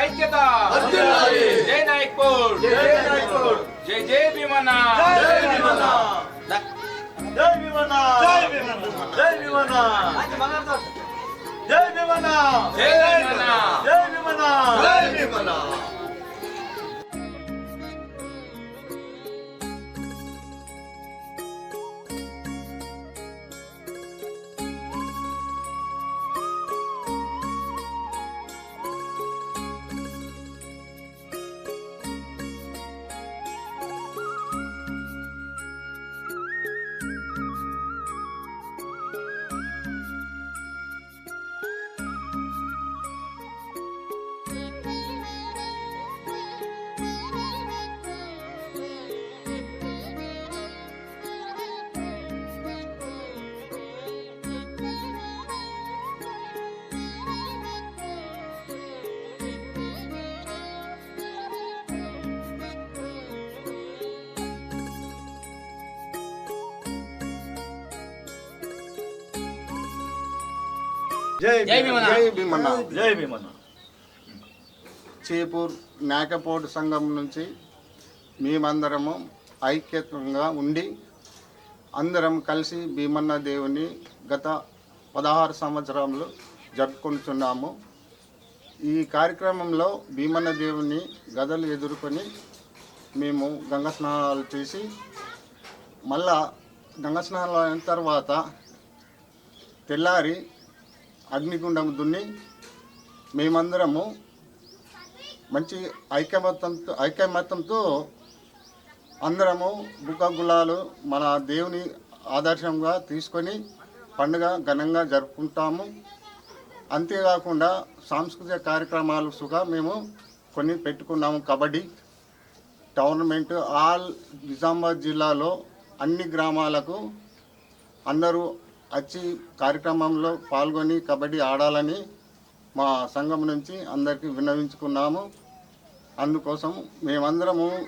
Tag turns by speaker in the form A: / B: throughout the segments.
A: ఐక్యత జై నాయక్పూర్ జై జై భీమన్న
B: జై భీమన్న జై భీమన్న జై భీమన్న జై భీమన్న
A: జై భీమన్న
B: జై భీమన్న జై భీమన్న
C: జై
A: జై భీమన్న.
C: జై భీమన్న.
B: జై భీమన్న.
C: చేపూర్ నాకపోటు సంఘం నుంచి మేమందరము ఐక్యతంగా ఉండి అందరం కలిసి భీమన్న దేవుని గత పదహారు సంవత్సరాలు జరుపుకుంటున్నాము. ఈ కార్యక్రమంలో భీమన్న దేవుని గదలు ఎదుర్కొని మేము గంగ స్నానాలు చేసి మళ్ళా గంగ స్నానాలు అయిన తర్వాత తెల్లారి అగ్నిగుండం దున్ని మేమందరము మంచి ఐకమత్యంతో ఐకమత్యంతో అందరము బుక్క గులాలు మన దేవుని ఆదర్శంగా తీసుకొని పండుగ ఘనంగా జరుపుకుంటాము. అంతేకాకుండా సాంస్కృతిక కార్యక్రమాలు సుగా మేము కొన్ని పెట్టుకున్నాము. కబడ్డీ టోర్నమెంట్ ఆల్ నిజామాబాద్ జిల్లాలో అన్ని గ్రామాలకు అందరూ వచ్చి కార్యక్రమంలో పాల్గొని కబడ్డీ ఆడాలని మా సంఘం నుంచి అందరికీ విన్నవించుకున్నాము. అందుకోసం మేమందరము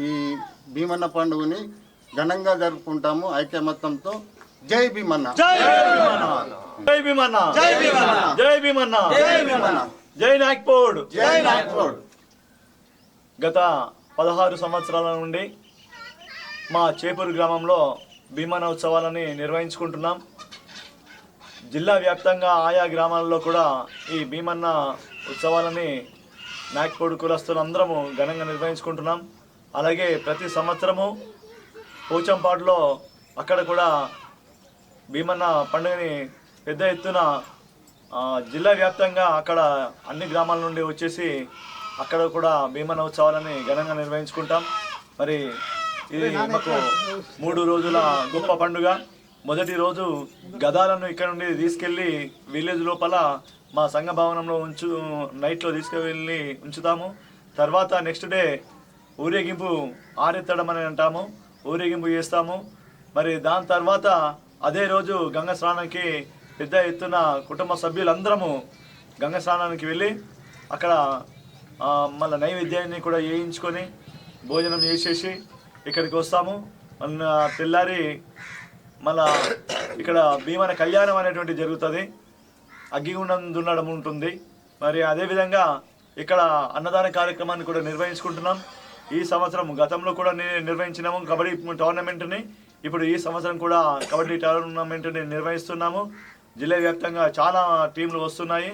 C: ఈ భీమన్న పండుగని ఘనంగా జరుపుకుంటాము ఐక్యమత్యంతో. జై భీమన్న.
B: జై భీమన్న. జై భీమన్న.
C: జై భీమన్న.
B: జై భీమన్న.
C: జై భీమన్న.
B: జై నాగ్పూర్.
C: జై నాగపూర్.
B: గత పదహారు సంవత్సరాల నుండి మా చేపూరు గ్రామంలో భీమానోత్సవాలని నిర్వహించుకుంటున్నాం. జిల్లా వ్యాప్తంగా ఆయా గ్రామాల్లో కూడా ఈ భీమన్న ఉత్సవాలని నాగ్పూర్ కులస్తులందరము ఘనంగా నిర్వహించుకుంటున్నాం. అలాగే ప్రతి సంవత్సరము పోచంపాడులో అక్కడ కూడా భీమన్న పండుగని పెద్ద ఎత్తున జిల్లా వ్యాప్తంగా అక్కడ అన్ని గ్రామాల నుండి వచ్చేసి అక్కడ కూడా భీమన్న ఉత్సవాలని ఘనంగా నిర్వహించుకుంటాం. మరి ఇది మాకు మూడు రోజుల గొప్ప పండుగ. మొదటి రోజు గదాలను ఇక్కడ నుండి తీసుకెళ్ళి విలేజ్ లోపల మా సంఘ భవనంలో ఉంచు నైట్లో తీసుకువెళ్ళి ఉంచుతాము. తర్వాత నెక్స్ట్ డే ఊరేగింపు ఆరెత్తడం అని అంటాము. ఊరేగింపు చేస్తాము. మరి దాని తర్వాత అదే రోజు గంగ స్నానానికి పెద్ద ఎత్తున కుటుంబ సభ్యులందరము గంగ స్నానానికి వెళ్ళి అక్కడ మళ్ళీ నైవేద్యాన్ని కూడా వేయించుకొని భోజనం చేసేసి ఇక్కడికి వస్తాము. మన తెల్లారి మళ్ళా ఇక్కడ భీమన కళ్యాణం అనేటువంటి జరుగుతుంది. అగ్గిగుండం దున్నడం ఉంటుంది. మరి అదేవిధంగా ఇక్కడ అన్నదాన కార్యక్రమాన్ని కూడా నిర్వహించుకుంటున్నాం. ఈ సంవత్సరం గతంలో కూడా నిర్వహించినాము కబడ్డీ టోర్నమెంట్ని ఇప్పుడు ఈ సంవత్సరం కూడా కబడ్డీ టోర్నమెంట్ని నిర్వహిస్తున్నాము. జిల్లా వ్యాప్తంగా చాలా టీంలు వస్తున్నాయి.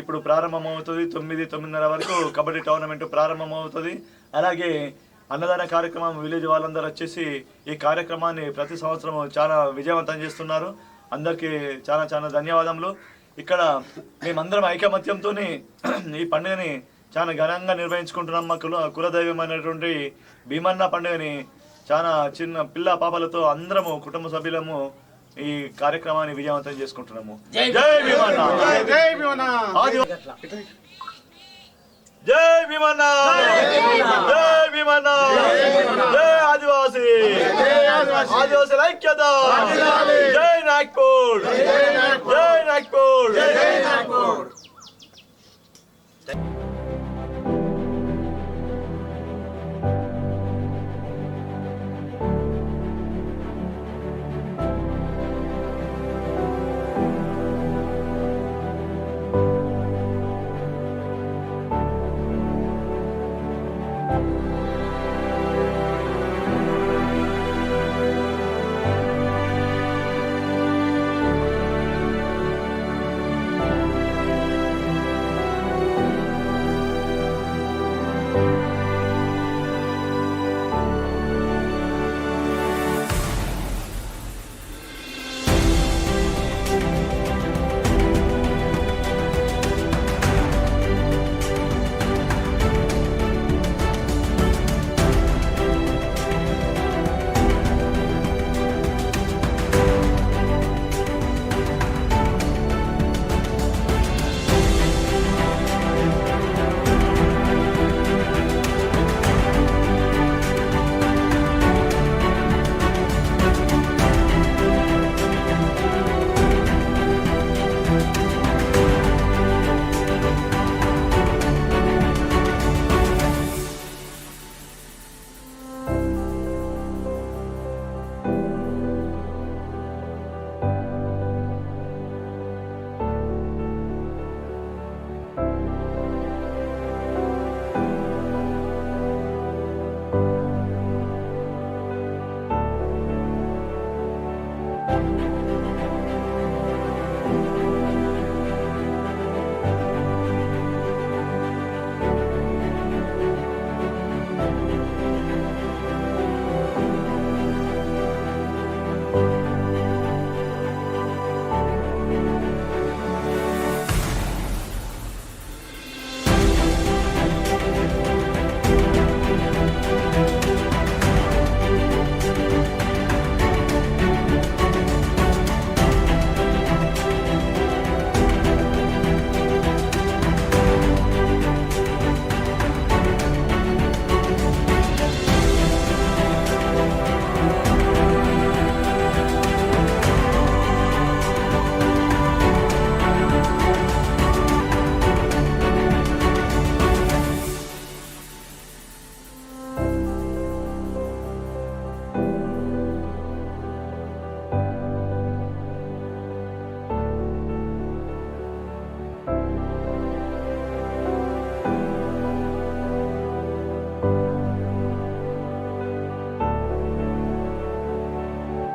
B: ఇప్పుడు ప్రారంభమవుతుంది తొమ్మిది తొమ్మిదిన్నర వరకు కబడ్డీ టోర్నమెంట్ ప్రారంభమవుతుంది. అలాగే అన్నదాన కార్యక్రమం విలేజ్ వాళ్ళందరూ వచ్చేసి ఈ కార్యక్రమాన్ని ప్రతి సంవత్సరం చాలా విజయవంతం చేస్తున్నారు. అందరికీ చాలా చాలా ధన్యవాదములు. ఇక్కడ మేమందరం ఐకమత్యంతో ఈ పండుగని చాలా ఘనంగా నిర్వహించుకుంటున్నాం. మా కుల కులదైవం అనేటువంటి భీమన్న పండుగని చాలా చిన్న పిల్ల పాపలతో అందరము కుటుంబ సభ్యులము ఈ కార్యక్రమాన్ని విజయవంతం చేసుకుంటున్నాము.
A: జై
B: జై భీమన్న.
C: జై భీమన్న
B: జై భీమన్న జై జై ఆదివాసి! ఆదివాసి! ఐక్యత జై నాగ్పూర్! జై నాగ్పూర్!
D: వాళ్ళ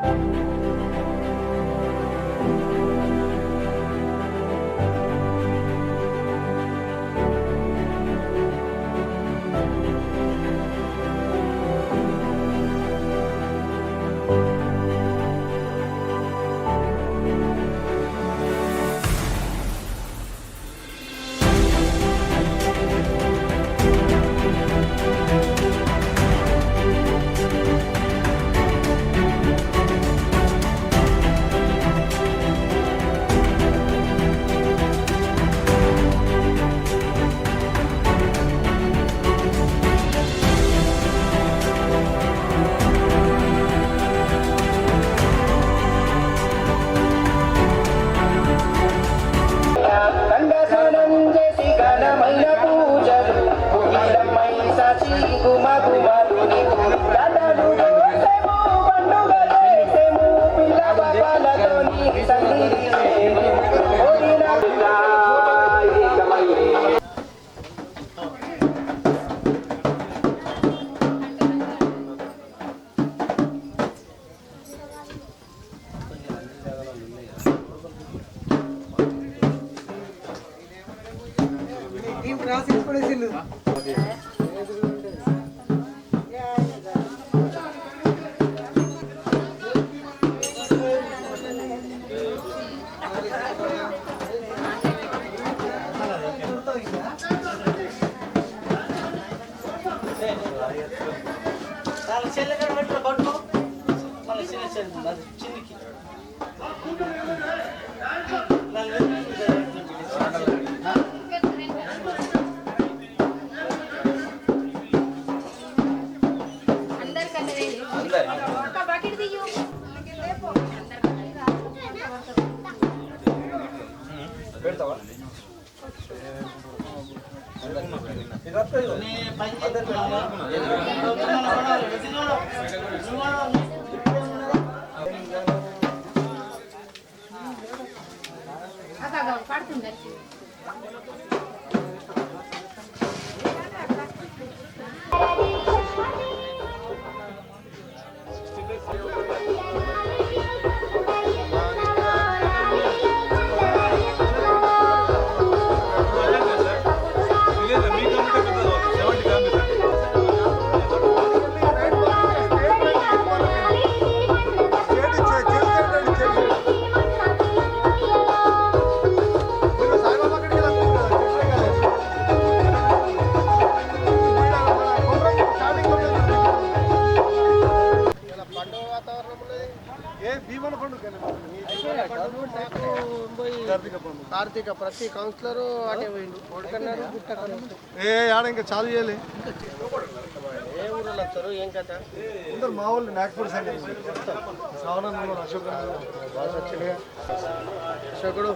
E: Thank you.
F: కార్తీక ప్రతి కౌన్సిలర్ అటే పోయిండు. కొడుకన్నారు గుట్టకన్నారు.
G: ఏ ఆడ ఇంకా చాలు చేయలే.
F: ఏ ఊరు వస్తారు? ఏం కథ?
G: అందరు మా వాళ్ళు నాగపూర్ సంఘం శ్రావణం అశోక్ బాగా వచ్చినాయి
F: అశోకుడు.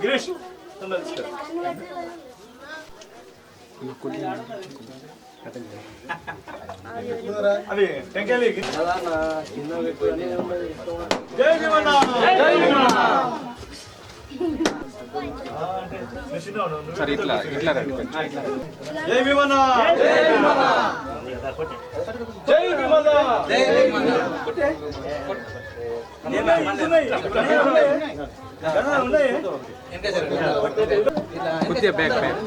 B: గిరీష్. అవి టెంకాయలు జై భీమన్న జై సరే ఇట్లా ఇట్లా భీమన్న జై భీమన్న జై భీమన్న జై భీమన్న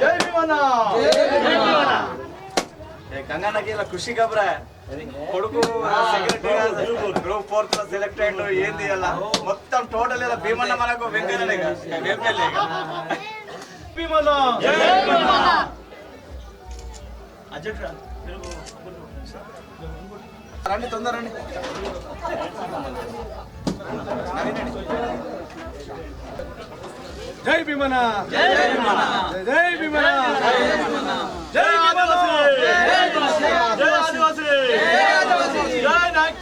B: జై భీమన్న
H: గంగన్నకి ఇలా ఖుషి కబరా కొడుకు సెక్రటరీ గ్రూప్ ఫోర్త్ లో సెలెక్ట్ అయ్యిండు ఏంది ఇలా మొత్తం టోటల్ ఇలా భీమన్న మనకు వెంకయ్యనే వెంకయ్య
B: భీమన్న జై భీమన్న అజెండా
H: రండి తొందర రండి.
G: జై భీమన. జై భీమన. జై భీమన.
B: జై ఆదివాసీ. జై ఆదివాసీ. జై నాయక్.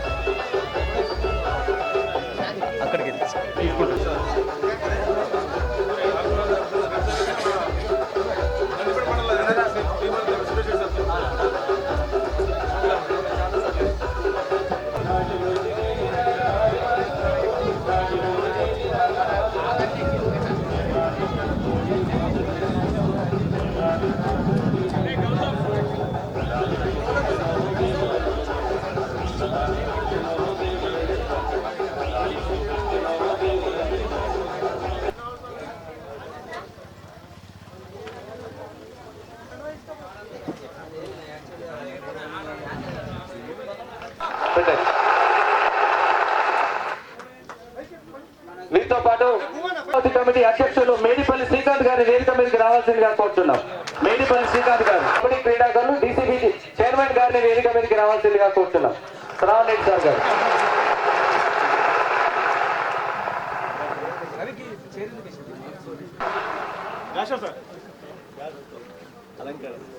I: రావాల్సిందిగా కోరుతున్నాం. మేడిపల్లి శ్రీకాంత్ గారు కబడ్డీ క్రీడాకారులు డీసీబీ చైర్మన్ గారిని వేదిక మీదకి రావాల్సిందిగా కోరుతున్నాం. శ్రావణ్ సార్ గారు.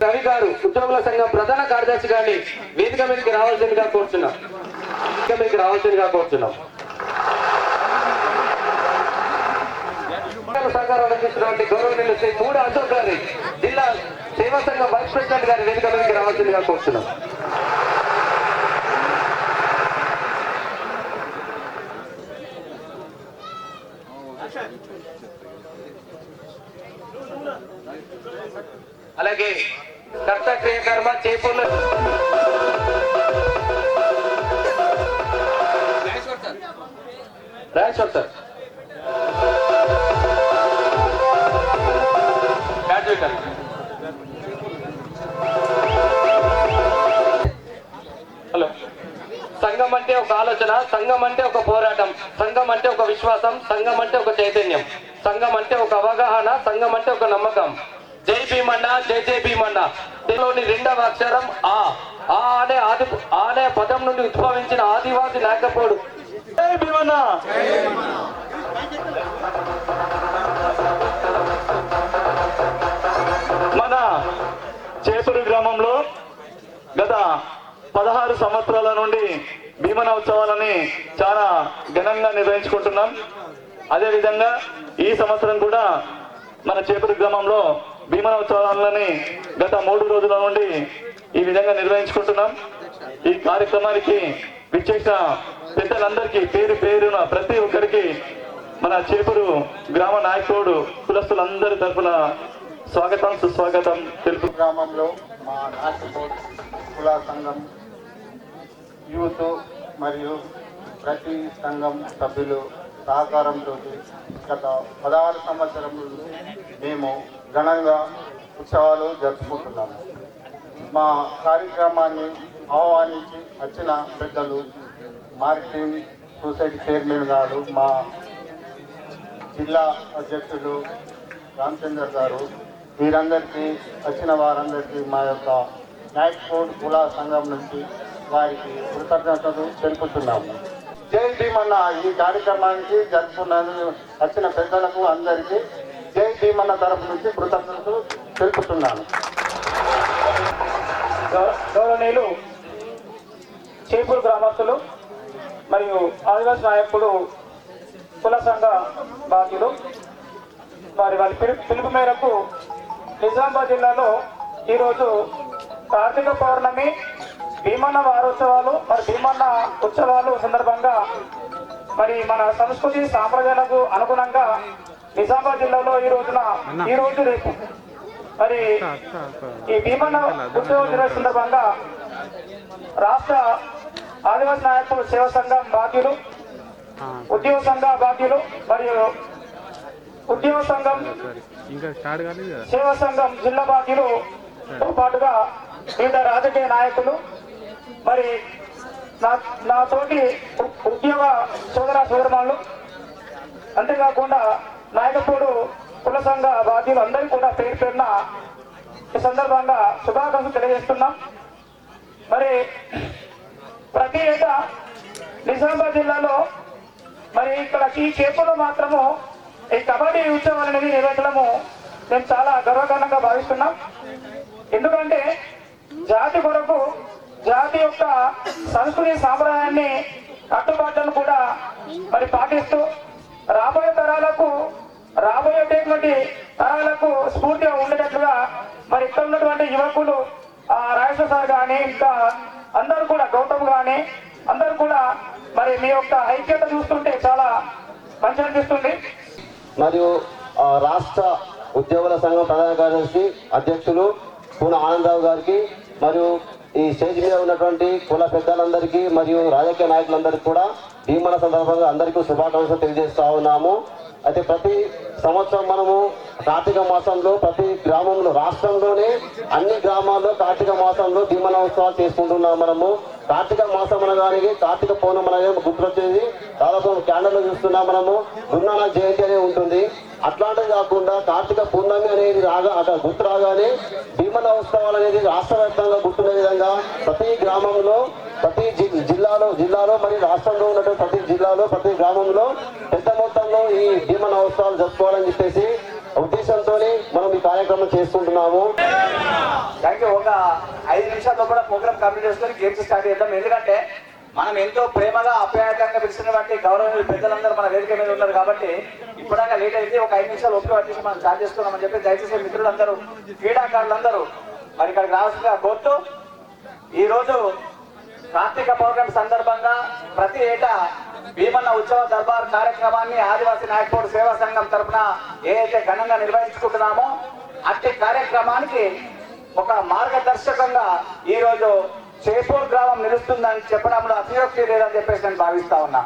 J: రవి గారు ఉద్యోగుల సంఘం ప్రధాన కార్యదర్శి గారిని వేదిక మీదకి రావాల్సిందిగా కోరుతున్నాం. వేదిక మీదకి రావాల్సిందిగా కోరుతున్నాం. సహకారం అందిస్తున్నటువంటి గౌరవనీయులు శ్రీ మూడు అశోక్ గారి జిల్లా సేవా సంఘం వైస్ ప్రెసిడెంట్ గారి వేదిక మీదకి రావాల్సిందిగా కోరుతున్నాం. భీమన్న దీనిలోని రెండవ అక్షరం ఆ. ఆ అనే ఆది అనే పదం నుండి ఉద్భవించిన ఆదివాసి లేకపోడు
K: జై భీమన్న. మన చేపూరు గ్రామంలో గత పదహారు సంవత్సరాల నుండి భీమన ఉత్సవాలని చాలా ఘనంగా నిర్వహించుకుంటున్నాం. అదేవిధంగా ఈ సంవత్సరం కూడా మన చేపూరు గ్రామంలో భీమనోత్సవాలని గత మూడు రోజుల నుండి ఈ విధంగా నిర్వహించుకుంటున్నాం. ఈ కార్యక్రమానికి విచ్చేసిన పెద్దలందరికీ పేరు పేరున ప్రతి ఒక్కరికి మన చిరుపురు గ్రామ నాయకుడు కులస్తులందరి తరఫున స్వాగతం సుస్వాగతం తెలుపు
C: గ్రామంలో మా నాటుకోట్ కుల సంఘం యూత్ మరియు ప్రతి సంఘం సభ్యులు సహకారంతో గత పదహారు సంవత్సరం నుండి మేము ఘనంగా ఉత్సవాలు జరుపుకుంటున్నాము. మా కార్యక్రమాన్ని ఆహ్వానించి వచ్చిన పెద్దలు మార్కెటింగ్ సొసైటీ చైర్మన్ గారు మా జిల్లా అధ్యక్షులు రామచందర్ గారు వీరందరికీ వచ్చిన వారందరికీ మా యొక్క నైట్ ఫుడ్ కుల సంఘం నుంచి వారికి కృతజ్ఞతలు తెలుపుతున్నాము. జై భీమన్న ఈ కార్యక్రమానికి జరుపుకున్నందుకు వచ్చిన పెద్దలకు అందరికీ జై భీమన్న తరఫు నుంచి కృతజ్ఞతలు తెలుపుతున్నాను.
L: గౌరవనీయులు చేపూరు గ్రామస్తులు మరియు ఆదివాసీ నాయకుడు కుల సంఘ బాధ్యులు వారి వారి పిలుపు మేరకు నిజామాబాద్ జిల్లాలో ఈరోజు కార్తీక పౌర్ణమి భీమన్న వారోత్సవాలు మరి భీమన్న ఉత్సవాలు సందర్భంగా మరి మన సంస్కృతి సాంప్రదాయాలకు అనుగుణంగా నిజామాబాద్ జిల్లాలో ఈ రోజున ఈ రోజు రేపు. మరి ఈ భీమన్న ఉత్సవం జరిగే సందర్భంగా రాష్ట్ర ఆదివాసీ నాయకులు సేవా సంఘం బాధ్యులు ఉద్యోగ సంఘ బాధ్యులు మరియు ఉద్యోగ సంఘం సేవా సంఘం జిల్లా బాధ్యులు తో పాటుగా వివిధ రాజకీయ నాయకులు మరి నా తోటి ఉద్యోగ సోదర సోదరమాలు అంతేకాకుండా నాయకపూడు కుల సంఘ బాధ్యులు అందరూ కూడా పేరు పేరున ఈ సందర్భంగా శుభాకాంక్షలు తెలియజేస్తున్నాం. మరి ప్రతి ఏటా నిజామాబాద్ జిల్లాలో మరి ఇక్కడ ఈ కేపులో మాత్రము ఈ కబడ్డీ ఉత్సవాలు అనేది నిర్వహించడము మేము చాలా గర్వకారణంగా భావిస్తున్నాం. ఎందుకంటే జాతి కొరకు జాతి యొక్క సంస్కృతి సాంప్రదాయాన్ని కట్టుబాట్లను కూడా మరి పాటిస్తూ రాబోయే తరాలకు రాబోయేటటువంటి తరాలకు స్ఫూర్తిగా ఉండేటట్లుగా మరి ఇక్కడ ఉన్నటువంటి యువకులు ఆ రాజేశ్వర సార్ కానీ ఇంకా అందరూ కూడా గౌతమ్ కానీ అందరూ కూడా మరి మీ యొక్క ఐక్యత చూస్తుంటే చాలా మంచి అనిపిస్తుంది.
J: మరియు రాష్ట్ర ఉద్యోగుల సంఘం ప్రధాన కార్యదర్శి అధ్యక్షులు పూన ఆనందరావు గారికి మరియు ఈ స్టేజ్ మీద ఉన్నటువంటి కుల పెద్దలందరికీ మరియు రాజకీయ నాయకులందరికీ కూడా భీమన సందర్భంగా అందరికీ శుభాకాంక్షలు తెలియజేస్తా ఉన్నాము. అయితే ప్రతి సంవత్సరం మనము కార్తీక మాసంలో ప్రతి గ్రామంలో రాష్ట్రంలోనే అన్ని గ్రామాల్లో కార్తీక మాసంలో భీమన ఉత్సవాలు చేసుకుంటున్నాం మనము. కార్తీక మాసం అనగానే కార్తీక పౌర్ణం అనగానే గుర్తొచ్చేది. దాదాపు క్యాండల్ చూస్తున్నాం మనము. గురునానక్ జయంతి అనేది ఉంటుంది. అట్లాంటిది కాకుండా కార్తీక పూర్ణమి అనేది రాగా అక్కడ గుర్తు రాగానే భీమల ఉత్సవాలు అనేది రాష్ట్ర వ్యాప్తంగా గుర్తున్న విధంగా ప్రతి గ్రామంలో ప్రతి జిల్లాలో జిల్లాలో మరియు రాష్ట్రంలో ఉన్నటువంటి ప్రతి జిల్లాలో ప్రతి గ్రామంలో పెద్ద మొత్తంలో ఈ భీమన అవసరాలు జరుపుకోవాలని చెప్పేసి ఉద్దేశంతో
M: కార్యక్రమం చేసుకుంటున్నాము.
N: ఒక ఐదు నిమిషాల్లో కూడా ప్రోగ్రామ్ కంప్లీట్ చేసుకొని గేమ్స్ స్టార్ట్ చేద్దాం. ఎందుకంటే మనం ఎంతో ప్రేమగా అప్యాయకంగా పిలిచినటువంటి గౌరవ పెద్దలందరూ మన వేదిక మీద ఉన్నారు కాబట్టి ఇప్పుడాక లేట్ అయితే ఒక ఐదు నిమిషాలు ఒక్క పట్టేసి మనం స్టార్ట్ చేసుకున్నామని చెప్పి దయచేసి మిత్రులందరూ క్రీడాకారులందరూ మరి ఇక్కడికి రావాల్సిందిగా కోరుతూ ఈ రోజు కార్తీక పౌర్ణమి సందర్భంగా ప్రతి ఏటా భీమన్న ఉత్సవ దర్బార్ కార్యక్రమాన్ని ఆదివాసీ నాయకుడు సేవా సంఘం తరపున ఏదైతే ఘనంగా నిర్వహించుకుంటున్నామో అట్టి కార్యక్రమానికి ఒక మార్గదర్శకంగా ఈ రోజు చేపూర్ గ్రామం నిలుస్తుందని చెప్పడంలో అతియోక్తి లేదని చెప్పేసి నేను భావిస్తా ఉన్నా.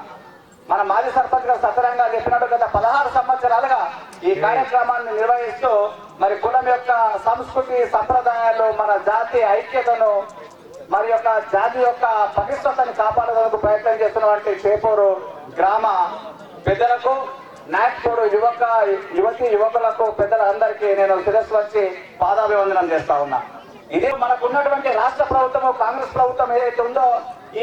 N: మన మాజీ సర్పంచ్ గారు సతరంగా చెప్పినట్టు గత పదహారు సంవత్సరాలుగా ఈ కార్యక్రమాన్ని నిర్వహిస్తూ మరి కులం యొక్క సంస్కృతి సంప్రదాయాలు మన జాతి ఐక్యతను మరి యొక్క జాతి యొక్క పటిష్టతని కాపాడడానికి ప్రయత్నం చేస్తున్నటువంటి చేపూరు గ్రామ పెద్దలకు నాయకుడు యువక యువతి యువకులకు పెద్దలందరికీ నేను శిరస్సు వచ్చి పాదాభివందనం చేస్తా ఉన్నా. ఇది మనకున్నటువంటి రాష్ట్ర ప్రభుత్వం కాంగ్రెస్ ప్రభుత్వం ఏదైతే ఉందో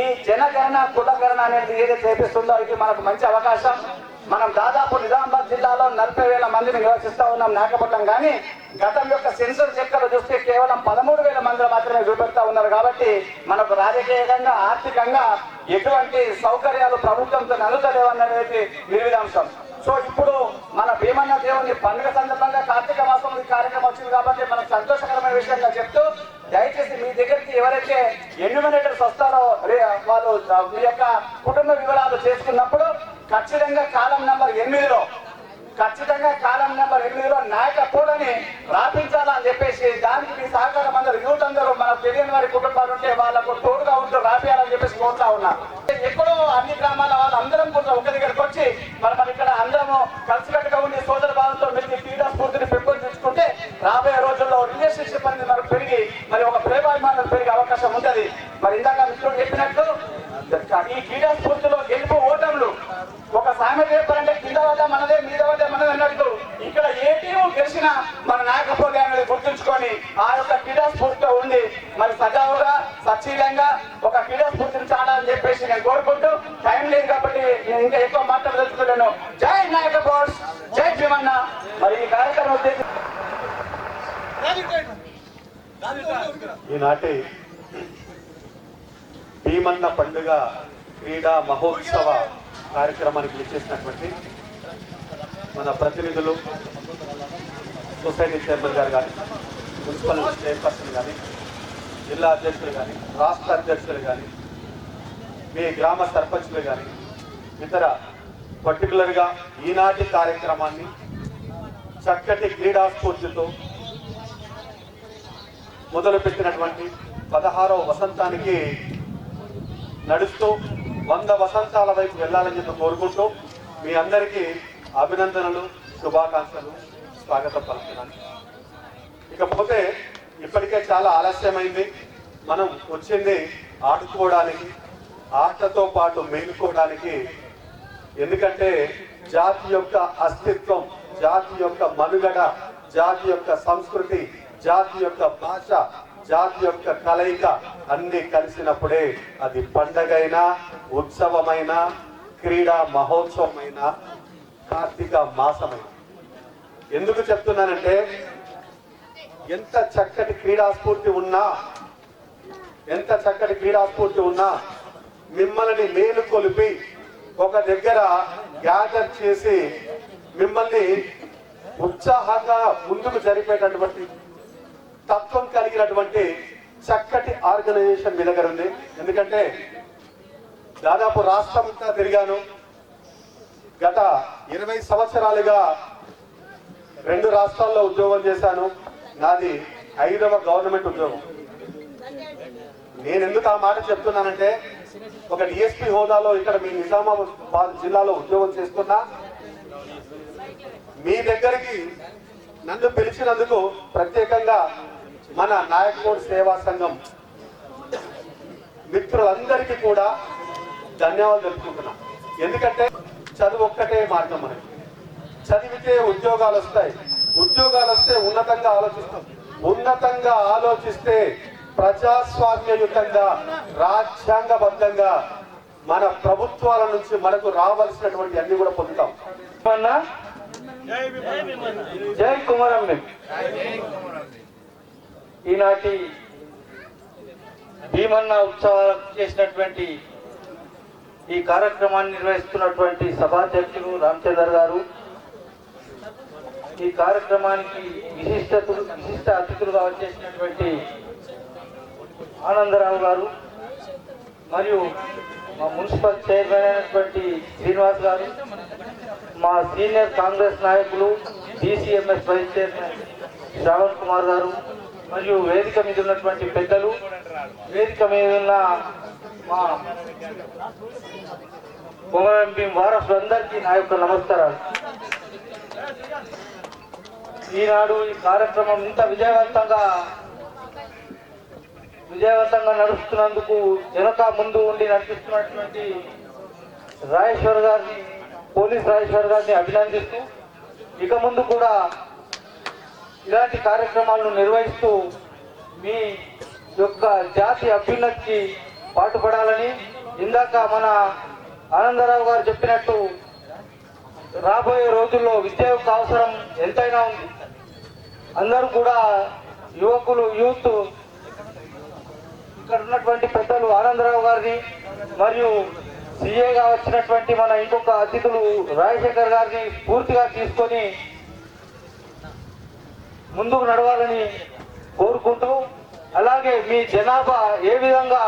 N: ఈ జనగణన కులగణన అనేది ఏదైతే చేపిస్తుందో ఇది మనకు మంచి అవకాశం. మనం దాదాపు నిజామాబాద్ జిల్లాలో నలభై వేల మందిని నివసిస్తూ ఉన్నాం నాగపట్నం కానీ గతం యొక్క సెన్సర్ చెక్కలు చూస్తే కేవలం పదమూడు వేల మందిని మాత్రమే చూపెడతా ఉన్నారు కాబట్టి మనకు రాజకీయంగా ఆర్థికంగా ఎటువంటి సౌకర్యాలు ప్రభుత్వంతో నలుగుతలేవన్నది నిర్విధాంశం సో ఇప్పుడు మన భీమన్న దేవుని పండుగ సందర్భంగా కార్తీక మాసం కార్యక్రమం వచ్చింది కాబట్టి మనకు సంతోషకరమైన విషయంగా చెప్తూ దయచేసి మీ దగ్గరికి ఎవరైతే ఎన్యూమినేటర్స్ వస్తారో వాళ్ళు మీ యొక్క కుటుంబ వివరాలు ఖచ్చితంగా కాలం నంబర్ ఎనిమిదిలో ఖచ్చితంగా కాలం నెంబర్ ఎనిమిదిలో నాయక పోలని రాపించాలని చెప్పేసి దానికి మీ సహకారం అందరూ యూత్ అందరూ మనకు తెలియని వారి కుటుంబాలు ఉంటే వాళ్ళకు తోడుగా ఉంటూ రాపియాలని చెప్పేసి కోరుతా ఉన్నా ఎక్కడో అన్ని గ్రామాల వాళ్ళు అందరం కూడా ఒక దగ్గరికి వచ్చి మరి మన ఇక్కడ అందరము కలిసికట్టుగా ఉండి సోదర భావంతో మీరు క్రీడా స్ఫూర్తిని పెంపొందించుకుంటే రాబోయే రోజుల్లో రిలేషన్షిప్ అనేది మనకు పెరిగి మరి ఒక ప్రేమాభిమానం పెరిగే అవకాశం ఉంటది మరి ఇందాక మిత్రుడు చెప్పినట్టు ఈ క్రీడా స్ఫూర్తిలో గెలుపు ఓటములు ఒక సామెత చెప్పారంటే కింద వద్ద మనదే మీద వద్ద మనదే అన్నట్టు ఇక్కడ ఏ టీం గెలిచినా మన నాయకపోతే అనేది గుర్తుంచుకొని ఆ యొక్క క్రీడా స్ఫూర్తితో ఉండి మరి సజావుగా సచ్చీలంగా ఒక క్రీడా స్ఫూర్తిని చాలని చెప్పేసి నేను కోరుకుంటూ టైం లేదు కాబట్టి నేను ఇంకా ఎక్కువ మాట్లాడదలుచుకోలేను జై నాయక బోర్డ్స్ జై భీమన్న మరి ఈ కార్యక్రమం ఉద్దేశించి
O: ఈనాటి భీమన్న పండుగ క్రీడా మహోత్సవ కార్యక్రమానికి విచ్చేసినటువంటి మన ప్రతినిధులు సొసైటీ చైర్మన్ గారు కానీ మున్సిపల్ చైర్పర్సన్ కానీ జిల్లా అధ్యక్షులు కానీ రాష్ట్ర అధ్యక్షులు కానీ మీ గ్రామ సర్పంచ్లు కానీ ఇతర పర్టికులర్గా ఈనాటి కార్యక్రమాన్ని చక్కటి క్రీడా స్ఫూర్తితో మొదలుపెట్టినటువంటి పదహారవ వసంతానికి నడుస్తూ వంద వసంతాల వైపు వెళ్ళాలని చెప్పి కోరుకుంటూ మీ అందరికీ అభినందనలు శుభాకాంక్షలు స్వాగతం పలుకుతున్నాను. ఇకపోతే ఇప్పటికే చాలా ఆలస్యమైంది. మనం వచ్చింది ఆడుకోవడానికి ఆటతో పాటు మేలుకోవడానికి. ఎందుకంటే జాతి యొక్క అస్తిత్వం జాతి యొక్క మనుగడ జాతి యొక్క సంస్కృతి జాతి యొక్క భాష జాతి యొక్క కలయిక అన్ని కలిసినప్పుడే అది పండగైనా ఉత్సవమైన క్రీడా మహోత్సవమైన కార్తీక మాసమైన. ఎందుకు చెప్తున్నానంటే ఎంత చక్కటి క్రీడా స్ఫూర్తి ఉన్నా ఎంత చక్కటి క్రీడా స్ఫూర్తి ఉన్నా మిమ్మల్ని మేలు కొలిపి ఒక దగ్గర గ్యాదర్ చేసి మిమ్మల్ని ఉత్సాహంగా ముందుకు జరిపేటటువంటి తత్వం కలిగినటువంటి చక్కటి ఆర్గనైజేషన్ మీ దగ్గర ఉంది. ఎందుకంటే దాదాపు రాష్ట్రం అంతా తిరిగాను. గత ఇరవై సంవత్సరాలుగా రెండు రాష్ట్రాల్లో ఉద్యోగం చేశాను. నాది ఐదవ గవర్నమెంట్ ఉద్యోగం. నేను ఎందుకు ఆ మాట చెప్తున్నానంటే ఒక డిఎస్పీ హోదాలో ఇక్కడ మీ నిజామాబాద్ జిల్లాలో ఉద్యోగం చేస్తున్నా. మీ దగ్గరికి నన్ను పిలిచినందుకు ప్రత్యేకంగా మన నాయకోడ్ సేవా సంఘం మిత్రులందరికీ కూడా ధన్యవాదాలు తెలుపుకుంటున్నా. ఎందుకంటే చదువు ఒక్కటే మార్గం మనకి. చదివితే ఉద్యోగాలు వస్తాయి. ఉద్యోగాలు వస్తే ఉన్నతంగా ఆలోచిస్తాం. ఉన్నతంగా ఆలోచిస్తే ప్రజాస్వామ్యయుతంగా రాజ్యాంగబద్ధంగా మన ప్రభుత్వాల నుంచి మనకు రావాల్సినటువంటి అన్ని కూడా పొందుతాం.
L: వల్ల
M: జై కుమారంబి ఈనాటి భీమన్న ఉత్సవాలకు చేసినటువంటి ఈ కార్యక్రమాన్ని నిర్వహిస్తున్నటువంటి సభాధ్యక్షులు రామచందర్ గారు ఈ కార్యక్రమానికి విశిష్టతులు విశిష్ట అతిథులుగా వచ్చేసినటువంటి ఆనందరావు గారు మరియు మా మున్సిపల్ చైర్మన్ అయినటువంటి శ్రీనివాస్ గారు మా సీనియర్ కాంగ్రెస్ నాయకులు DCMS vice chairman Shravan Kumar గారు మరియు వేదిక మీద ఉన్నటువంటి పెద్దలు వేదిక మీద ఉన్న మా ఎంపీ వారసులందరికీ నా యొక్క నమస్కారాలు. ఈనాడు ఈ కార్యక్రమం ఇంత విజయవంతంగా విజయవంతంగా నడుస్తున్నందుకు వెనక ముందు ఉండి నడిపిస్తున్నటువంటి రాజేశ్వర్ గారిని పోలీస్ రాజేశ్వర్ గారిని అభినందిస్తూ ఇక ముందు కూడా ఇలాంటి కార్యక్రమాలను నిర్వహిస్తూ మీ యొక్క జాతి అభ్యున్నతికి పాటుపడాలని ఇందాక మన ఆనందరావు గారు చెప్పినట్టు రాబోయే రోజుల్లో విద్య యొక్క అవసరం ఎంతైనా ఉంది. అందరూ కూడా యువకులు యూత్ ఇక్కడ ఉన్నటువంటి పెద్దలు ఆనందరావు గారిని మరియు సీఏగా వచ్చినటువంటి మన ఇంకొక అతిథులు రాజశేఖర్ గారిని పూర్తిగా తీసుకొని ముందుకు నడవాలని కోరుకుంటూ అలాగే మీ జనాభా ఏ విధంగా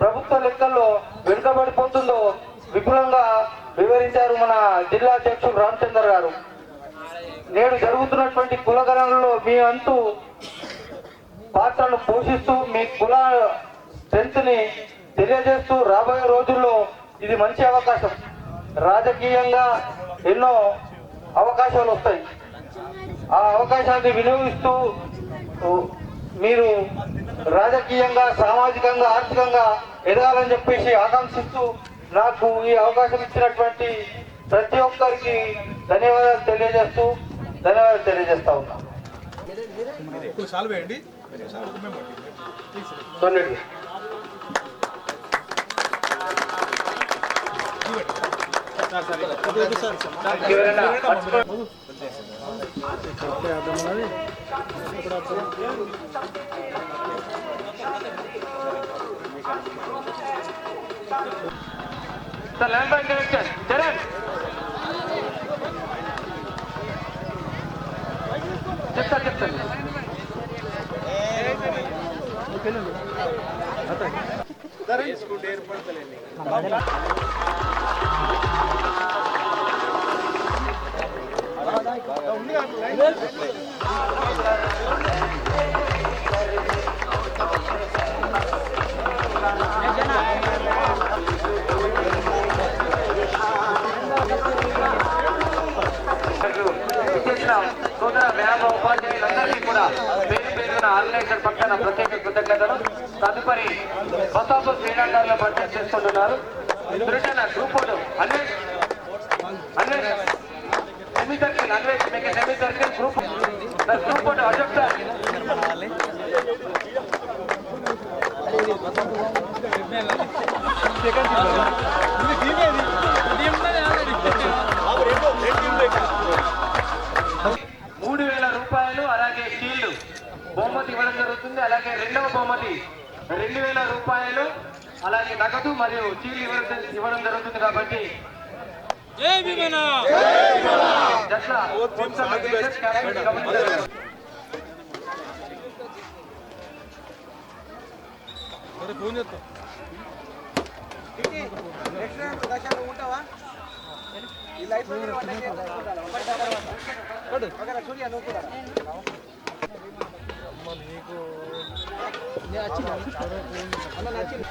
M: ప్రభుత్వ లెక్కల్లో వెనుకబడిపోతుందో విపులంగా వివరించారు మన జిల్లా అధ్యక్షుడు రామచందర్ గారు. నేడు జరుగుతున్నటువంటి కులగణనలో మీ అంతు పాత్రను పోషిస్తూ మీ కుల స్ట్రెంత్ని తెలియజేస్తూ రాబోయే రోజుల్లో ఇది మంచి అవకాశం. రాజకీయంగా ఎన్నో అవకాశాలు వస్తాయి. ఆ అవకాశాన్ని వినియోగిస్తూ మీరు రాజకీయంగా సామాజికంగా ఆర్థికంగా ఎదగాలని చెప్పేసి ఆకాంక్షిస్తూ నాకు ఈ అవకాశం ఇచ్చినటువంటి ప్రతి ఒక్కరికి ధన్యవాదాలు తెలియజేస్తూ ధన్యవాదాలు తెలియజేస్తా ఉన్నాను. Hallelujah. The land bank director, Jared. Just a సోదర వ్యాయామ ఉపాధ్యాయులందరికీ కూడా పేరు పేరున ఆర్గనైజర్ పక్కన ప్రత్యేక కృతజ్ఞతలు తదుపరి బసాపు క్రీడాకారులు పర్చేస్ చేస్తుంటున్నారు బ్రిటన్ గ్రూపులు అన్వేష్ అన్వేష్ సెమీ సర్కిల్ అన్వేష్ మీకు semi circle group group Ashok sir. మూడు వేల రూపాయలు అలాగే షీల్డ్ బహుమతి ఇవ్వడం జరుగుతుంది. అలాగే రెండవ బహుమతి రెండు వేల రూపాయలు అలాగే నగదు మరియు షీల్డ్ ఇవ్వడం ఇవ్వడం జరుగుతుంది కాబట్టి జట్ల ఉత్సవ Ne açın? Allah açın.